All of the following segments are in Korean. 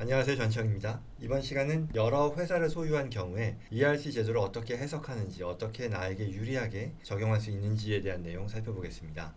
안녕하세요 전청입니다. 이번 시간은 여러 회사를 소유한 경우에 ERC 제도를 어떻게 해석하는지 어떻게 나에게 유리하게 적용할 수 있는지에 대한 내용 살펴보겠습니다.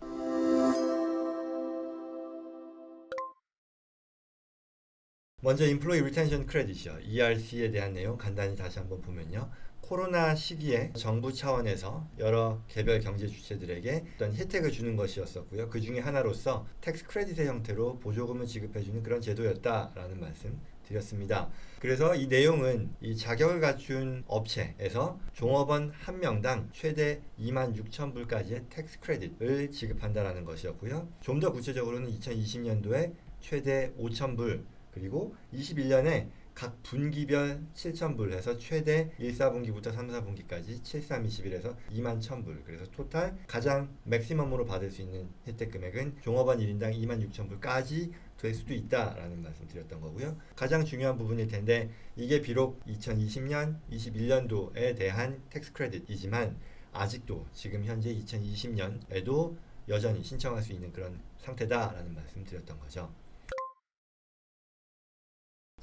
먼저 Employee Retention Credit이요. ERC에 대한 내용 간단히 다시 한번 보면요. 코로나 시기에 정부 차원에서 여러 개별 경제 주체들에게 어떤 혜택을 주는 것이었었고요. 그 중에 하나로서 텍스 크레딧의 형태로 보조금을 지급해주는 그런 제도였다라는 말씀 드렸습니다. 그래서 이 내용은 이 자격을 갖춘 업체에서 종업원 한 명당 최대 2만 6천 불까지의 텍스 크레딧을 지급한다라는 것이었고요. 좀 더 구체적으로는 2020년도에 최대 5천 불 그리고 21년에 각 분기별 7,000불 해서 최대 1, 4분기부터 3, 4분기까지 7, 3, 21에서 2만 1,000불 그래서 토탈 가장 맥시멈으로 받을 수 있는 혜택 금액은 종업원 1인당 2만 6,000불까지 될 수도 있다라는 말씀 드렸던 거고요. 가장 중요한 부분일 텐데 이게 비록 2020년, 21년도에 대한 텍스 크레딧이지만 아직도 지금 현재 2020년에도 여전히 신청할 수 있는 그런 상태다라는 말씀 드렸던 거죠.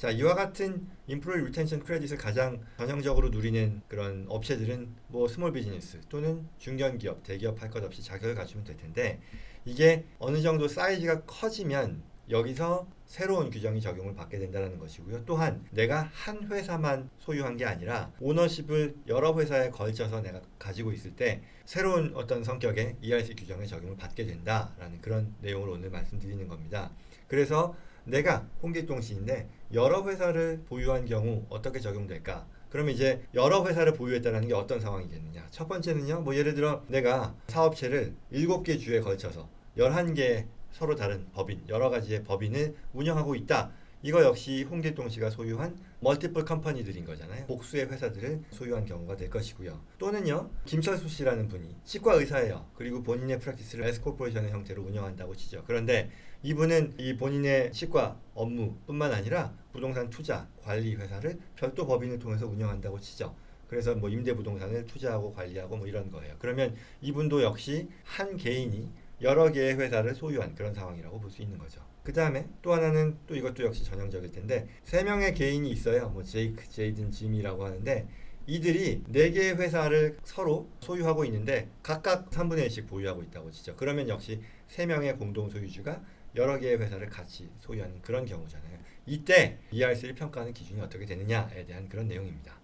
자, 이와 같은 인프로이 리텐션 크레딧을 가장 전형적으로 누리는 그런 업체들은 뭐 스몰 비즈니스 또는 중견 기업, 대기업 할 것 없이 자격을 갖추면 될 텐데 이게 어느 정도 사이즈가 커지면 여기서 새로운 규정이 적용을 받게 된다는 것이고요. 또한 내가 한 회사만 소유한 게 아니라 오너십을 여러 회사에 걸쳐서 내가 가지고 있을 때 새로운 어떤 성격의 ERC 규정의 적용을 받게 된다라는 그런 내용을 오늘 말씀드리는 겁니다. 그래서 내가 홍길동 씨인데 여러 회사를 보유한 경우 어떻게 적용될까? 그러면 이제 여러 회사를 보유했다는 게 어떤 상황이겠느냐? 첫 번째는요. 뭐 예를 들어 내가 사업체를 7개 주에 걸쳐서 11개 서로 다른 법인, 여러 가지의 법인을 운영하고 있다. 이거 역시 홍길동 씨가 소유한 멀티플 컴퍼니들인 거잖아요. 복수의 회사들을 소유한 경우가 될 것이고요. 또는요, 김철수 씨라는 분이 치과 의사예요. 그리고 본인의 프랙티스를 에스코퍼레이션의 형태로 운영한다고 치죠. 그런데 이분은 이 본인의 치과 업무뿐만 아니라 부동산 투자 관리 회사를 별도 법인을 통해서 운영한다고 치죠. 그래서 뭐 임대 부동산을 투자하고 관리하고 뭐 이런 거예요. 그러면 이분도 역시 한 개인이 여러 개의 회사를 소유한 그런 상황이라고 볼 수 있는 거죠. 그 다음에 또 하나는 또 이것도 역시 전형적일 텐데 세 명의 개인이 있어요. 뭐 제이크, 제이든, 짐이라고 하는데 이들이 네 개의 회사를 서로 소유하고 있는데 각각 3분의 1씩 보유하고 있다고 치죠. 그러면 역시 세 명의 공동 소유주가 여러 개의 회사를 같이 소유하는 그런 경우잖아요. 이때 ERC를 평가하는 기준이 어떻게 되느냐에 대한 그런 내용입니다.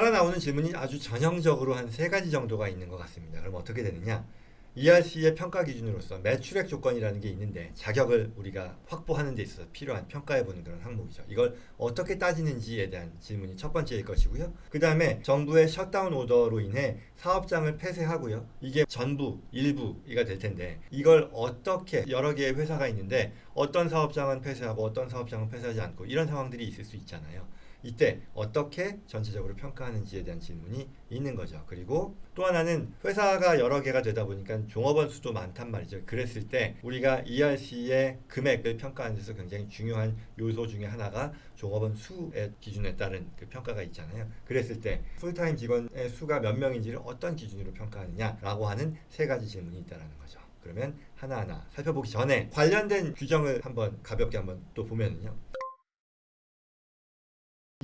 따라 나오는 질문이 아주 전형적으로 한 세 가지 정도가 있는 것 같습니다. 그럼 어떻게 되느냐? ERC의 평가 기준으로서 매출액 조건이라는 게 있는데 자격을 우리가 확보하는 데 있어서 필요한 평가해 보는 그런 항목이죠. 이걸 어떻게 따지는지에 대한 질문이 첫 번째일 것이고요. 그 다음에 정부의 셧다운 오더로 인해 사업장을 폐쇄하고요. 이게 전부, 일부가 될 텐데 이걸 어떻게 여러 개의 회사가 있는데 어떤 사업장은 폐쇄하고 어떤 사업장은 폐쇄하지 않고 이런 상황들이 있을 수 있잖아요. 이때 어떻게 전체적으로 평가하는지에 대한 질문이 있는 거죠. 그리고 또 하나는 회사가 여러 개가 되다 보니까 종업원 수도 많단 말이죠. 그랬을 때 우리가 ERC의 금액을 평가하는 데서 굉장히 중요한 요소 중에 하나가 종업원 수의 기준에 따른 그 평가가 있잖아요. 그랬을 때 풀타임 직원의 수가 몇 명인지를 어떤 기준으로 평가하느냐라고 하는 세 가지 질문이 있다라는 거죠. 그러면 하나하나 살펴보기 전에 관련된 규정을 한번 가볍게 한번 또 보면은요.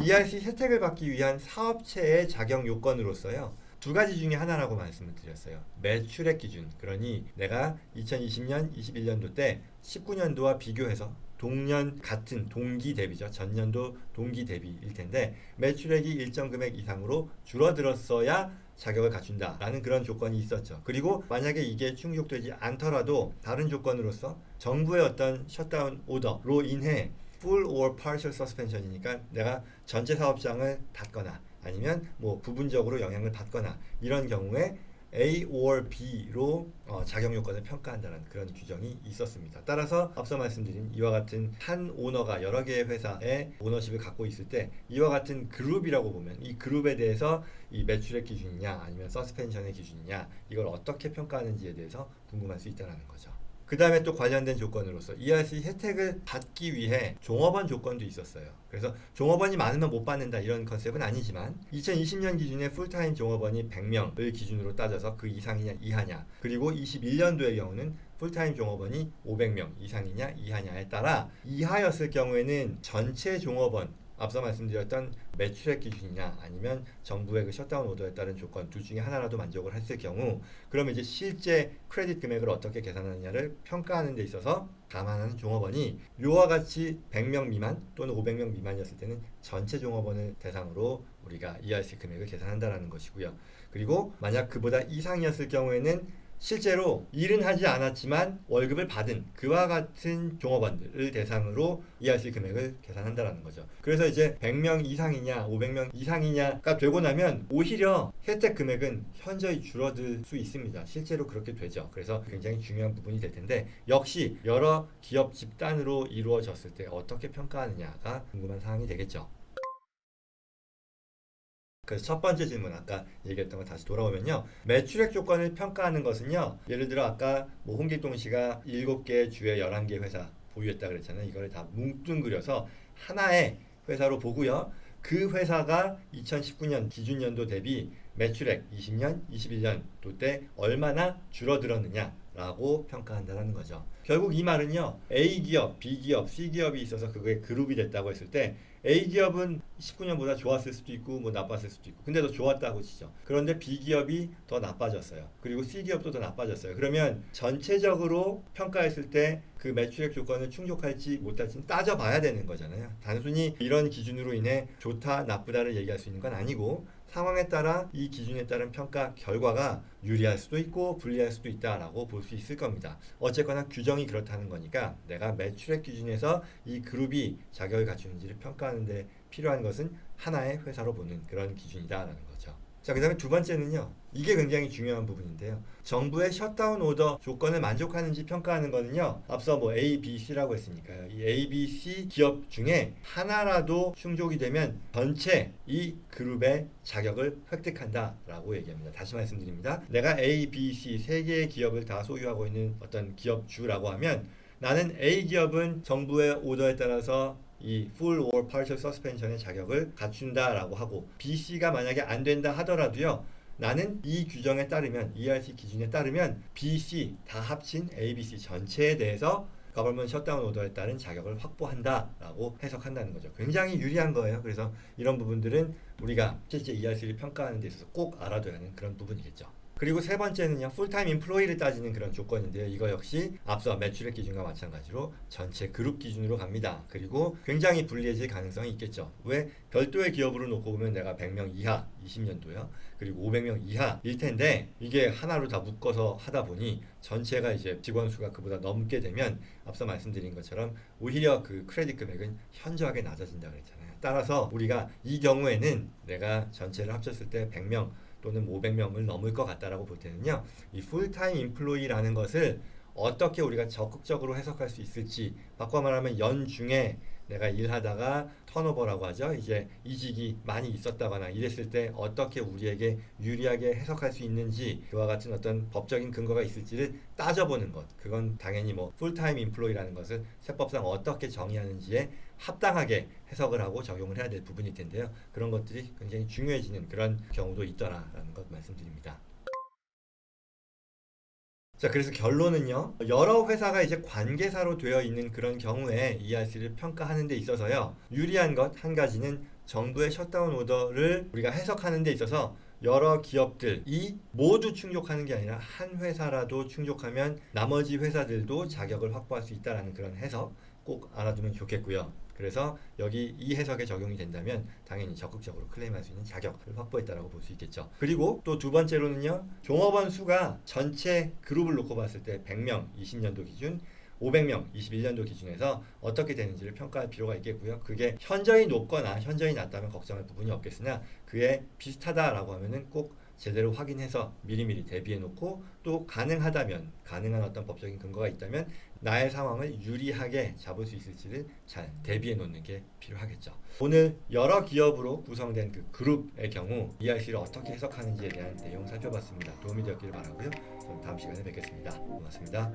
ERC 혜택을 받기 위한 사업체의 자격 요건으로서요. 두 가지 중에 하나라고 말씀을 드렸어요. 매출액 기준. 그러니 내가 2020년, 21년도 때 19년도와 비교해서 동년 같은 동기 대비죠. 전년도 동기 대비일 텐데 매출액이 일정 금액 이상으로 줄어들었어야 자격을 갖춘다라는 그런 조건이 있었죠. 그리고 만약에 이게 충족되지 않더라도 다른 조건으로서 정부의 어떤 셧다운 오더로 인해 full or partial suspension이니까 내가 전체 사업장을 닫거나 아니면 뭐 부분적으로 영향을 받거나 이런 경우에 A or B로 어, 자격 요건을 평가한다는 그런 규정이 있었습니다. 따라서 앞서 말씀드린 이와 같은 한 오너가 여러 개의 회사의 오너십을 갖고 있을 때 이와 같은 그룹이라고 보면 이 그룹에 대해서 이 매출액 기준이냐 아니면 서스펜션의 기준이냐 이걸 어떻게 평가하는지에 대해서 궁금할 수 있다는 거죠. 그 다음에 또 관련된 조건으로서 ERC 혜택을 받기 위해 종업원 조건도 있었어요. 그래서 종업원이 많으면 못 받는다 이런 컨셉은 아니지만 2020년 기준에 풀타임 종업원이 100명을 기준으로 따져서 그 이상이냐 이하냐 그리고 21년도의 경우는 풀타임 종업원이 500명 이상이냐 이하냐에 따라 이하였을 경우에는 전체 종업원 앞서 말씀드렸던 매출액 기준이냐 아니면 정부의 그 셧다운 오더에 따른 조건 둘 중에 하나라도 만족을 했을 경우 그러면 이제 실제 크레딧 금액을 어떻게 계산하느냐를 평가하는 데 있어서 감안하는 종업원이 요와 같이 100명 미만 또는 500명 미만이었을 때는 전체 종업원을 대상으로 우리가 ERC 금액을 계산한다라는 것이고요. 그리고 만약 그보다 이상이었을 경우에는 실제로 일은 하지 않았지만 월급을 받은 그와 같은 종업원들을 대상으로 ERC 금액을 계산한다라는 거죠. 그래서 이제 100명 이상이냐 500명 이상이냐가 되고 나면 오히려 혜택 금액은 현저히 줄어들 수 있습니다. 실제로 그렇게 되죠. 그래서 굉장히 중요한 부분이 될 텐데 역시 여러 기업 집단으로 이루어졌을 때 어떻게 평가하느냐가 궁금한 사항이 되겠죠. 그래서 첫 번째 질문 아까 얘기했던 거 다시 돌아오면요. 매출액 조건을 평가하는 것은요. 예를 들어 아까 뭐 홍길동 씨가 7개 주에 11개 회사 보유했다 그랬잖아요. 이거를 다 뭉뚱그려서 하나의 회사로 보고요. 그 회사가 2019년 기준 연도 대비 매출액 20년, 21년도 때 얼마나 줄어들었느냐 라고 평가한다는 거죠. 결국 이 말은요. A 기업, B 기업, C 기업이 있어서 그게 그룹이 됐다고 했을 때 A 기업은 19년보다 좋았을 수도 있고 뭐 나빴을 수도 있고 근데 더 좋았다고 치죠. 그런데 B 기업이 더 나빠졌어요. 그리고 C 기업도 더 나빠졌어요. 그러면 전체적으로 평가했을 때 그 매출액 조건을 충족할지 못할지는 따져봐야 되는 거잖아요. 단순히 이런 기준으로 인해 좋다 나쁘다를 얘기할 수 있는 건 아니고 상황에 따라 이 기준에 따른 평가 결과가 유리할 수도 있고 불리할 수도 있다라고 볼 수 있을 겁니다. 어쨌거나 규정이 그렇다는 거니까 내가 매출액 기준에서 이 그룹이 자격을 갖추는지를 평가하는 데 필요한 것은 하나의 회사로 보는 그런 기준이다라는 거죠. 자, 그 다음에 두 번째는요. 이게 굉장히 중요한 부분인데요. 정부의 셧다운 오더 조건을 만족하는지 평가하는 거는요. 앞서 뭐 A, B, C라고 했으니까요. 이 A, B, C 기업 중에 하나라도 충족이 되면 전체 이 그룹의 자격을 획득한다라고 얘기합니다. 다시 말씀드립니다. 내가 A, B, C 세 개의 기업을 다 소유하고 있는 어떤 기업주라고 하면 나는 A 기업은 정부의 오더에 따라서 이 full or partial suspension의 자격을 갖춘다라고 하고 B, C가 만약에 안 된다 하더라도요. 나는 이 규정에 따르면 ERC 기준에 따르면 B, C 다 합친 A, B, C 전체에 대해서 가버먼 셧다운 오더에 따른 자격을 확보한다라고 해석한다는 거죠. 굉장히 유리한 거예요. 그래서 이런 부분들은 우리가 실제 ERC를 평가하는 데 있어서 꼭 알아둬야 하는 그런 부분이겠죠. 그리고 세 번째는요, 풀타임 인플로이를 따지는 그런 조건인데요. 이거 역시 앞서 매출액 기준과 마찬가지로 전체 그룹 기준으로 갑니다. 그리고 굉장히 불리해질 가능성이 있겠죠. 왜? 별도의 기업으로 놓고 보면 내가 100명 이하 20년도요. 그리고 500명 이하일 텐데 이게 하나로 다 묶어서 하다 보니 전체가 이제 직원 수가 그보다 넘게 되면 앞서 말씀드린 것처럼 오히려 그 크레딧 금액은 현저하게 낮아진다 그랬잖아요. 따라서 우리가 이 경우에는 내가 전체를 합쳤을 때 100명 또는 500명을 넘을 것 같다라고 볼 때는요. 이 풀타임 인플로이라는 것을 어떻게 우리가 적극적으로 해석할 수 있을지 바꿔 말하면 연중에 내가 일하다가 턴오버라고 하죠. 이제 이직이 많이 있었다거나 이랬을 때 어떻게 우리에게 유리하게 해석할 수 있는지 그와 같은 어떤 법적인 근거가 있을지를 따져보는 것. 그건 당연히 뭐 풀타임 인플로이라는 것을 세법상 어떻게 정의하는지에 합당하게 해석을 하고 적용을 해야 될 부분일 텐데요. 그런 것들이 굉장히 중요해지는 그런 경우도 있더라라는 것 말씀드립니다. 자, 그래서 결론은요. 여러 회사가 이제 관계사로 되어 있는 그런 경우에 ERC를 평가하는 데 있어서요. 유리한 것 한 가지는 정부의 셧다운 오더를 우리가 해석하는 데 있어서 여러 기업들이 모두 충족하는 게 아니라 한 회사라도 충족하면 나머지 회사들도 자격을 확보할 수 있다라는 그런 해석 꼭 알아두면 좋겠고요. 그래서 여기 이 해석에 적용이 된다면 당연히 적극적으로 클레임할 수 있는 자격을 확보했다라고 볼 수 있겠죠. 그리고 또 두 번째로는요. 종업원 수가 전체 그룹을 놓고 봤을 때 100명 20년도 기준 500명 21년도 기준에서 어떻게 되는지를 평가할 필요가 있겠고요. 그게 현저히 높거나 현저히 낮다면 걱정할 부분이 없겠으나 그에 비슷하다라고 하면은 꼭 제대로 확인해서 미리미리 대비해 놓고 또 가능하다면 가능한 어떤 법적인 근거가 있다면 나의 상황을 유리하게 잡을 수 있을지를 잘 대비해 놓는 게 필요하겠죠. 오늘 여러 기업으로 구성된 그 그룹의 경우 ERC를 어떻게 해석하는지에 대한 내용 살펴봤습니다. 도움이 되었기를 바라고요. 그럼 다음 시간에 뵙겠습니다. 고맙습니다.